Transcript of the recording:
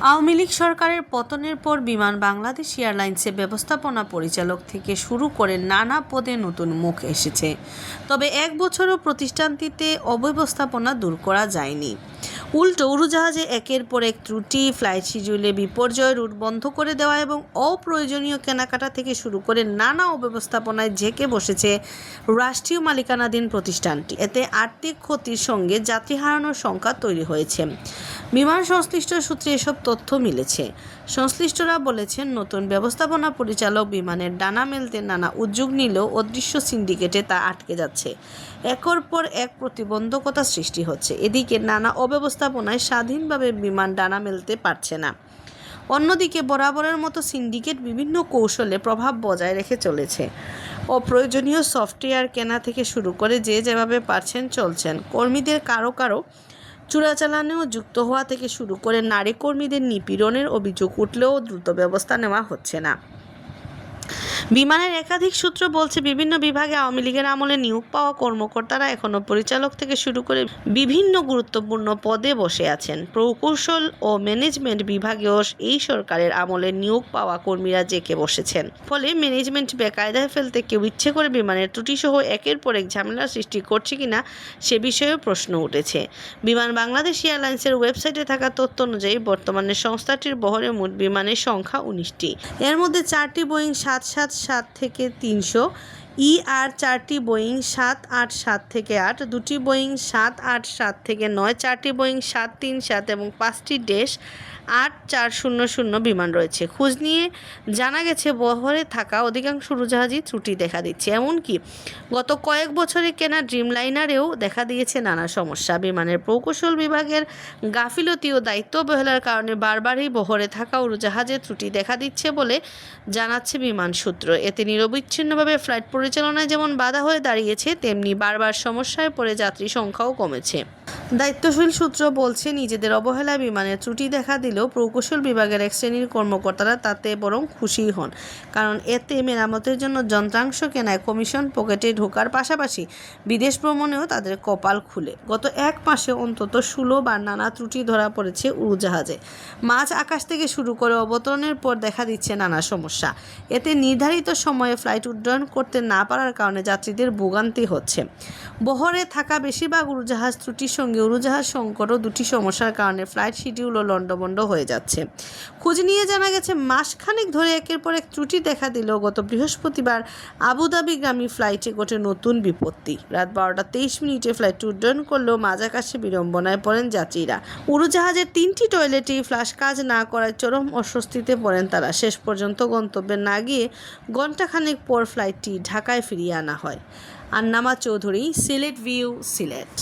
আওয়ামী লীগ সরকারের পতনের পর বিমান বাংলাদেশ এয়ারলাইন্সের ব্যবস্থাপনা পরিচালক থেকে শুরু করে নানা পদে নতুন মুখ এসেছে। তবে এক বছরও প্রতিষ্ঠানটিতে অব্যবস্থাপনা দূর করা যায়নি। উল্টো উড়োজাহাজে একের পর এক ত্রুটি, ফ্লাইট শিডিউলে বিপর্যয় রুট বন্ধ করে দেওয়া এবং অপ্রয়োজনীয় কেনাকাটা থেকে শুরু করে নানা অব্যবস্থাপনায় ঝেঁকে বসেছে রাষ্ট্রীয় মালিকানাধীন প্রতিষ্ঠানটি। এতে আর্থিক ক্ষতির সঙ্গে যাত্রী হারানোর সংখ্যা তৈরি হয়েছে। বিমান সংশ্লিষ্ট সূত্রে এসব তথ্য মিলেছে। সংশ্লিষ্টরা বলেছেন, নতুন ব্যবস্থাপনা পরিচালক বিমানের ডানা মেলতে নানা উদ্যোগ নিলেও অদৃশ্য সিন্ডিকেটে তা আটকে যাচ্ছে। একর পর এক প্রতিবন্ধকতা সৃষ্টি হচ্ছে। এদিকে নানা অব্যবস্থাপনায় স্বাধীনভাবে বিমান ডানা মেলতে পারছে না। অন্যদিকে বরাবরের মতো সিন্ডিকেট বিভিন্ন কৌশলে প্রভাব বজায় রেখে চলেছে অপ্রয়োজনীয় সফটওয়্যার কেনা থেকে শুরু করে যে যেভাবে পারছেন চলছেন। কর্মীদের কারও কারও চোরাচালানেও যুক্ত হওয়া থেকে শুরু করে নারী কর্মীদের নিপীড়নের অভিযোগ উঠলেও দ্রুত ব্যবস্থা নেওয়া হচ্ছে না। বিমানের একাধিক সূত্র বলছে বিভিন্ন বিভাগে আওয়ামী লীগের আমলে নিয়োগ পাওয়া কর্মকর্তারা এখনও পরিচালক থেকে শুরু করে বিভিন্ন গুরুত্বপূর্ণ পদে বসে আছেন। প্রকৌশল ও ম্যানেজমেন্ট বিভাগেও এই সরকারের আমলে নিয়োগ পাওয়া কর্মীরা জেকে বসেছেন। ফলে ম্যানেজমেন্ট বেকায়দায় ফেলতে কেউ ইচ্ছে করে বিমানের ত্রুটিসহ একের পর এক ঝামেলার সৃষ্টি করছে কিনা সে বিষয়েও প্রশ্ন উঠেছে। বিমান বাংলাদেশ এয়ারলাইন্সের ওয়েবসাইটে থাকা তথ্য অনুযায়ী বর্তমানে সংস্থাটির বহরে মোট বিমানের সংখ্যা উনিশটি। এর মধ্যে চারটি বোয়িং সাত সাত সাত থেকে তিনশো। ই আর চারটি বোয়িং সাত আট সাত থেকে আট, দুটি বোয়িং সাত আট সাত থেকে নয়, চারটি বোয়িং সাত তিন সাত এবং পাঁচটি ডেশ আট চার শূন্য শূন্য বিমান রয়েছে। খোঁজ নিয়ে জানা গেছে, বহরে থাকা অধিকাংশ উড়োজাহাজই ত্রুটি দেখা দিচ্ছে। এমনকি গত কয়েক বছরে কেনা ড্রিমলাইনারেও দেখা দিয়েছে নানা সমস্যা। বিমানের প্রকৌশল বিভাগের গাফিলতি ও দায়িত্ব অবহেলার কারণে বারবারই বহরে থাকা উড়োজাহাজে ত্রুটি দেখা দিচ্ছে বলে জানাচ্ছে বিমান সূত্র। এতে নিরবিচ্ছিন্নভাবে ফ্লাইট পরিচালনায় যেমন বাধা হয়ে দাঁড়িয়েছে, তেমনি বারবার সমস্যায় পড়ে যাত্রী সংখ্যাও কমেছে। দায়িত্বশীল সূত্র বলছে, নিজেদের অবহেলায় বিমানের ত্রুটি দেখা দিলেও প্রকৌশল বিভাগের এক শ্রেণির কর্মকর্তারা তাতে বরং খুশি হন। কারণ এতে মেরামতের জন্য যন্ত্রাংশ কেনায় কমিশন পকেটে ঢোকার পাশাপাশি বিদেশ ভ্রমণেও তাদের কপাল খুলে। গত এক মাসে অন্তত ষোলো বার নানা ত্রুটি ধরা পড়েছে উড়োজাহাজে। মাঝ আকাশ থেকে শুরু করে অবতরণের পর দেখা দিচ্ছে নানা সমস্যা। এতে নির্ধারিত সময়ে ফ্লাইট উড্ডয়ন করতে না পারার কারণে যাত্রীদের ভোগান্তি হচ্ছে। বহরে থাকা বেশিরভাগ উড়োজাহাজ ত্রুটির সঙ্গে উড়োজাহাজ সংকটও দুটি সমস্যার কারণে ফ্লাইট শিডিউলও লণ্ডভণ্ড হয়ে যাচ্ছে। খোঁজ নিয়ে জানা গেছে, মাসখানেক ধরে একের পর এক ত্রুটি দেখা দিল গত বৃহস্পতিবার আবুধাবিগামী ফ্লাইটে ঘটে নতুন বিপত্তি। রাত বারোটা তেইশ মিনিটে ফ্লাইট উড্ডয়ন করলেও মাঝ আকাশে বিড়ম্বনায় পড়েন যাত্রীরা। উড়োজাহাজের তিনটি টয়লেটেই ফ্লাশ কাজ না করায় চরম অস্বস্তিতে পড়েন তারা। শেষ পর্যন্ত গন্তব্যে না গিয়ে ঘণ্টাখানেক পর ফ্লাইটটি ঢাকায় ফিরিয়ে আনা হয়। আন্নামা চৌধুরী, সিলেট ভিউ, সিলেট।